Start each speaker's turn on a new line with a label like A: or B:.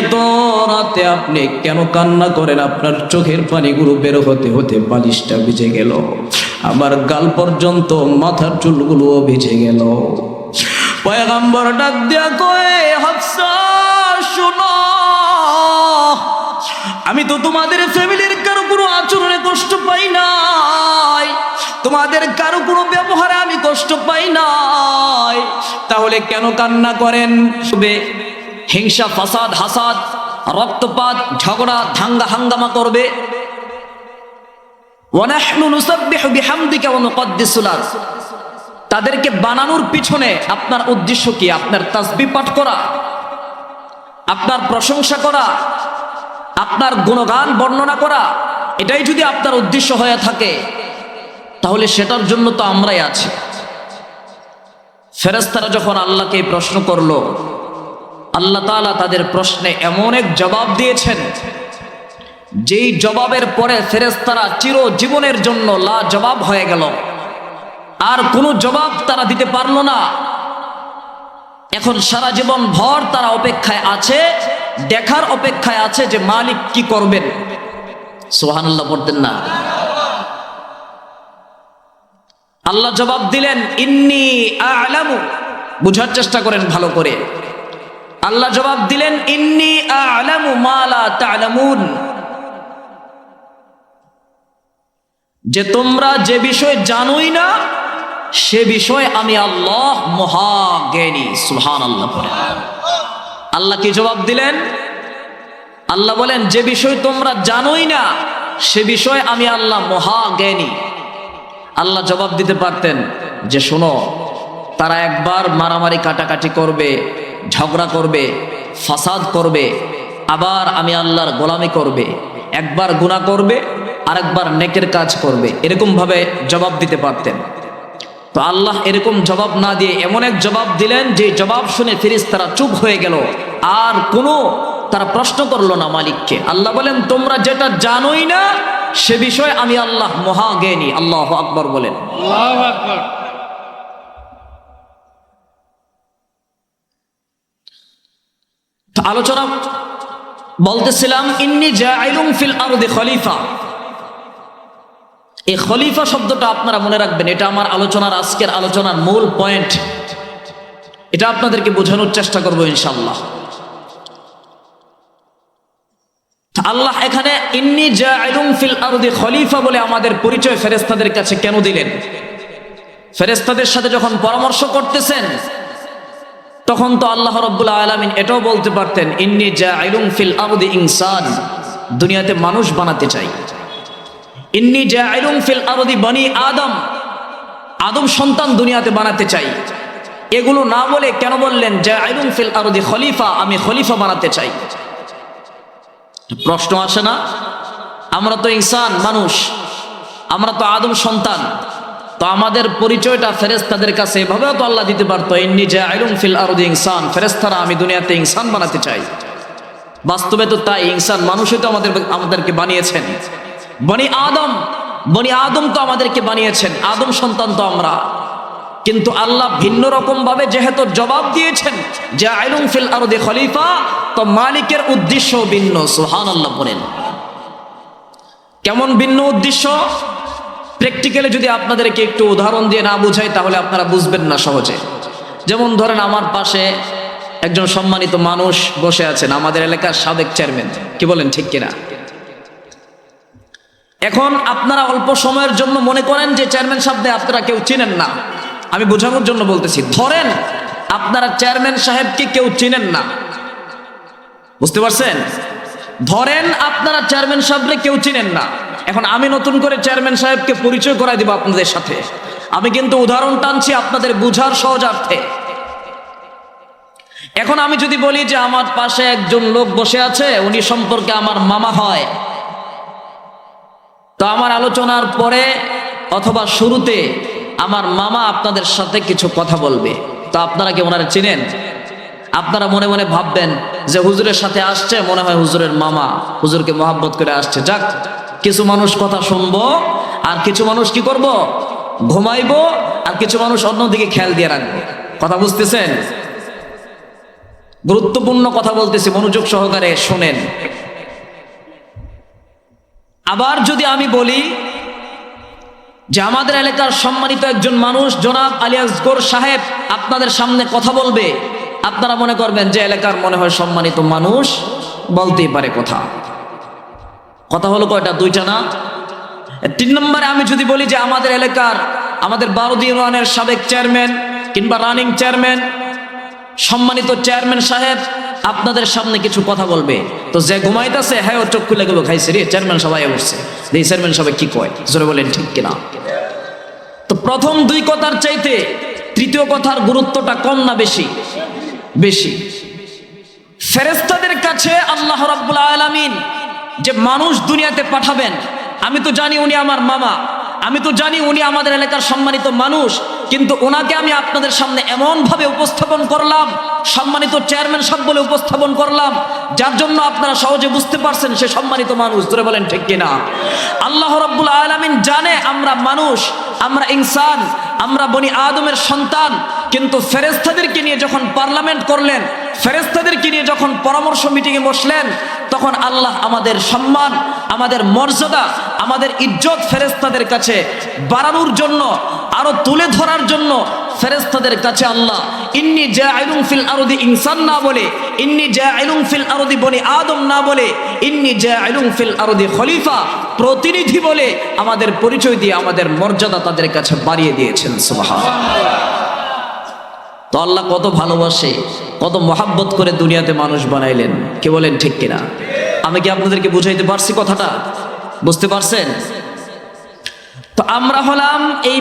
A: এত রাতে আপনি কেন কান্না করেন? আপনার চোখের পানিগুলো বের হতে হতে বালিশটা ভিজে গেল। আমার গাল পর্যন্ত মাথার চুলগুলোও ভিজে গেল। পয়গাম্বর ডাক দিয়া কয়ে, হাফসা, শোনো। আমি তো তোমাদের ফ্যামিলির কারও কোনো আচরণে কষ্ট পাই নাই। তোমাদের কারও কোনো ব্যবহারে আমি কষ্ট পাই নাই। তাহলে কেন কান্না করেন? হিংসা, ফাসাদ, হাসাদ, রক্তপাত, ঝগড়া, ধাঙ্গা, হাঙ্গামা করবে। তাদেরকে বানানোর পিছনে আপনার উদ্দেশ্য কি? আপনার তাসবি পাঠ করা, আপনার প্রশংসা করা, আপনার গুণগান বর্ণনা করা, এটাই যদি আপনার উদ্দেশ্য হয়ে থাকে, তাহলে সেটার জন্য তো আমরাই আছি। ফেরেস্তারা যখন আল্লাহকে প্রশ্ন করল আল্লাহ তাআলা তাদের প্রশ্নে এমন এক জবাব দিয়েছেন, যেই জবাবের পরে ফেরেস্তারা চির জীবনের জন্য লা জবাব হয়ে গেল। আর কোনো জবাব তারা দিতে পারল না। এখন সারা জীবন ভর তারা অপেক্ষায় আছে, দেখার অপেক্ষায় আছে যে মালিক কি করবেন। সোহানুল্লাহ পড়তেন না। আল্লাহ জবাব দিলেন, ইন্নি আলামু। বুঝার চেষ্টা করেন ভালো করে। আল্লাহ জবাব দিলেন, ইন্নি আলামু মালা তালামুন। যে তোমরা যে বিষয় জানোই না, সে বিষয় আমি আল্লাহ মহাজ্ঞানী সুহান আল্লাহ আল্লাহ কি জবাব দিলেন? আল্লাহ বলেন, যে বিষয় তোমরা জানোই না, সে বিষয় আমি আল্লাহ মহাজ্ঞানী। আল্লাহ জবাব দিতে পারতেন যে, শোনো, তারা একবার মারামারি কাটাকাটি করবে ঝগড়া করবে, ফাসাদ করবে, আবার আমি আল্লাহর গোলামি করবে, একবার গুণা করবে, আরেকবার নেকের কাজ করবে। এরকমভাবে জবাব দিতে পারতেন। তো আল্লাহ এরকম জবাব না দিয়ে এমন এক জবাব দিলেন, যে জবাব শুনে ফিরিস তারা চুপ হয়ে গেল। আর কোনো তারা প্রশ্ন করল না মালিককে। আল্লাহ বলেন, তোমরা যেটা জানোই না, সে বিষয়ে আমি আল্লাহ মহাজ্ঞানী আল্লাহ আকবর বলেন।
B: আকবার।
A: আলোচনা বলতেছিলাম, ইন্নি জাইলুম ফিল আরদি খলিফা। এই খলিফা শব্দটা আপনারা মনে রাখবেন, এটা আমার আলোচনার আজকের আলোচনার মূল পয়েন্ট। এটা আপনাদেরকে বোঝানোর চেষ্টা করব ইনশাল্লাহ আল্লাহ এখানে, ইন্নি জাইলুম ফিল আরদি খলিফা বলে আমাদের পরিচয় ফেরেস্তাদের কাছে কেন দিলেন? ফেরেস্তাদের সাথে যখন পরামর্শ করতেছেন তখন তো আল্লাহ রব্বুল আলমিন এটাও বলতে পারতেন, ইন্নি জাইলুম ফিল আরদি ইনসান দুনিয়াতে মানুষ বানাতে চাই। ইন্নি জাইলুম ফিল আরদি বনি আদম আদম সন্তান দুনিয়াতে বানাতে চাই। এগুলো না বলে কেন বললেন জাইলুম ফিল আরদি খলিফা, আমি খলিফা বানাতে চাই প্রশ্ন আসে না? আমরা তো ইনসান মানুষ, আমরা তো আদম সন্তান। তো আমাদের পরিচয়টা ফেরেস্তাদের কাছে এভাবেও তো আল্লাহ দিতে পারতো, ইন্নি জাইলুম ফিল আরদি ইনসান ফেরেস্তারা আমি দুনিয়াতে ইনসান বানাতে চাই। বাস্তবে তো তাই, ইনসান মানুষই তো আমাদের আমাদেরকে বানিয়েছেন। বনি আদম বনি আদম তো আমাদেরকে বানিয়েছেন, আদম সন্তান তো আমরা। কিন্তু আল্লাহ ভিন্ন রকম ভাবে যেহেতু জবাব দিয়েছেন যে আইলুম ফিল আরদে খলিফা তো মালিকের উদ্দেশ্য ভিন্ন সুহান আল্লাহ বলেন। কেমন ভিন্ন উদ্দেশ্য? প্র্যাকটিক্যালি যদি আপনাদেরকে একটু উদাহরণ দিয়ে না বুঝাই, তাহলে আপনারা বুঝবেন না সহজে। যেমন ধরেন আমার পাশে একজন সম্মানিত মানুষ বসে আছেন, আমাদের এলাকার সাবেক চেয়ারম্যান। কি বলেন, ঠিক কিনা? এখন আপনারা অল্প সময়ের জন্য মনে করেন যে চেয়ারম্যান সাহেব আপনারা কেউ চিনেন না। আমি বোঝানোর জন্য বলতেছি, ধরেন আপনারা চেয়ারম্যান সাহেবকে কেউ চিনেন না। বুঝতে পারছেন? ধরেন আপনারা চেয়ারম্যান সাহেবকে কেউ চিনেন না। এখন আমি নতুন করে চেয়ারম্যান সাহেবকে পরিচয় করাই দিব আপনাদের সাথে। আমি কিন্তু উদাহরণ টানছি আপনাদের বুঝার সহজার্থে। এখন আমি যদি বলি যে আমার পাশে একজন লোক বসে আছে, উনি সম্পর্কে আমার মামা হয়। তো আমার আলোচনার পরে অথবা শুরুতে আমার মামা আপনাদের সাথে কিছু কথা বলবে। তো আপনারা কি ওনারা চিনেন? আপনারা মনে মনে ভাববেন যে হুজুরের সাথে আসছে, মনে হয় হুজুরের মামা। হুজুরকে মহাব্বত করে আসছে। যাক কিছু মানুষ কথা শুনব, আর কিছু মানুষ কি করব? ঘুমাইবো, আর কিছু মানুষ অন্যদিকে খেয়াল দিয়ে রাখব। কথা বুঝতেছেন? গুরুত্বপূর্ণ কথা বলতেছি, মনোযোগ সহকারে শোনেন। আবার যদি আমি বলি যে আমাদের এলাকার সম্মানিত একজন মানুষ, জনাব আলী আসগর সাহেব, আপনাদের সামনে কথা বলবে। আপনারা মনে করবেন যে এলাকার মনে হয় সম্মানিত মানুষ, বলতেই পারে কথা। কথা হলো কয়টা? দুইটা না? তিন নম্বরে আমি যদি বলি যে আমাদের এলাকার, আমাদের বারোদি ইউনিয়নের সাবেক চেয়ারম্যান কিংবা রানিং চেয়ারম্যান, সম্মানিত চেয়ারম্যান সাহেব আপনাদের সামনে কিছু কথা বলবে। তো যে ঘুমাইতেছে হ্যাঁ ও চোখ খুলে গেল, খাইছে রে, চেয়ারম্যান সবাই বসছে এই চেয়ারম্যান সবাই কি কয়? জোরে বলেন, ঠিক কিনা? তো প্রথম দুই কথার চাইতে তৃতীয় কথার গুরুত্বটা কম না বেশি? বেশি। ফেরেস্তাদের কাছে আল্লাহ রাব্বুল আলামিন যে মানুষ দুনিয়াতে পাঠাবেন, আমি তো জানি উনি আমার মামা, আমি তো জানি উনি আমাদের এলাকার সম্মানিত মানুষ, কিন্তু ওনাকে আমি আপনাদের সামনে এমনভাবে উপস্থাপন করলাম, সম্মানিত চেয়ারম্যান সব বলে উপস্থাপন করলাম, যার জন্য আপনারা সহজে বুঝতে পারছেন সে সম্মানিত মানুষ ধরে বলেন ঠিক কিনা? আল্লাহ রাব্বুল আলামিন জানে আমরা মানুষ, আমরা ইনসান, আমরা বনি আদমের সন্তান, কিন্তু ফেরেস্তাদেরকে নিয়ে যখন পার্লামেন্ট করলেন ফেরেস্তাদেরকে নিয়ে যখন পরামর্শ মিটিংয়ে বসলেন তখন আল্লাহ আমাদের সম্মান, আমাদের মর্যাদা, আমাদের ইজ্জত ফেরেস্তাদের কাছে বাড়ানোর জন্য, আরও তুলে ধরার জন্য ফেরেস্তাদের কাছে আল্লাহ ইন্নি জাইলুম ফিল আরদি ইনসান না বলে, ইন্নি জাইলুম ফিল আরদি বনি আদম না বলে, ইন্নি জাইলুম ফিল আরদি খলিফা প্রতিনিধি বলে আমাদের পরিচয় দিয়ে আমাদের মর্যাদা তাদের কাছে বাড়িয়ে দিয়েছেন, সুবহানাল্লাহ। তো আল্লাহ কত ভালোবাসে, কত মহাব্বত করে দুনিয়াতে মানুষ বানাইলেন। কে বলেন ঠিক কিনা? আমি কি আপনাদেরকে বুঝাইতে পারছি কথাটা? বুঝতে পারছেন? তো আমরা হলাম এই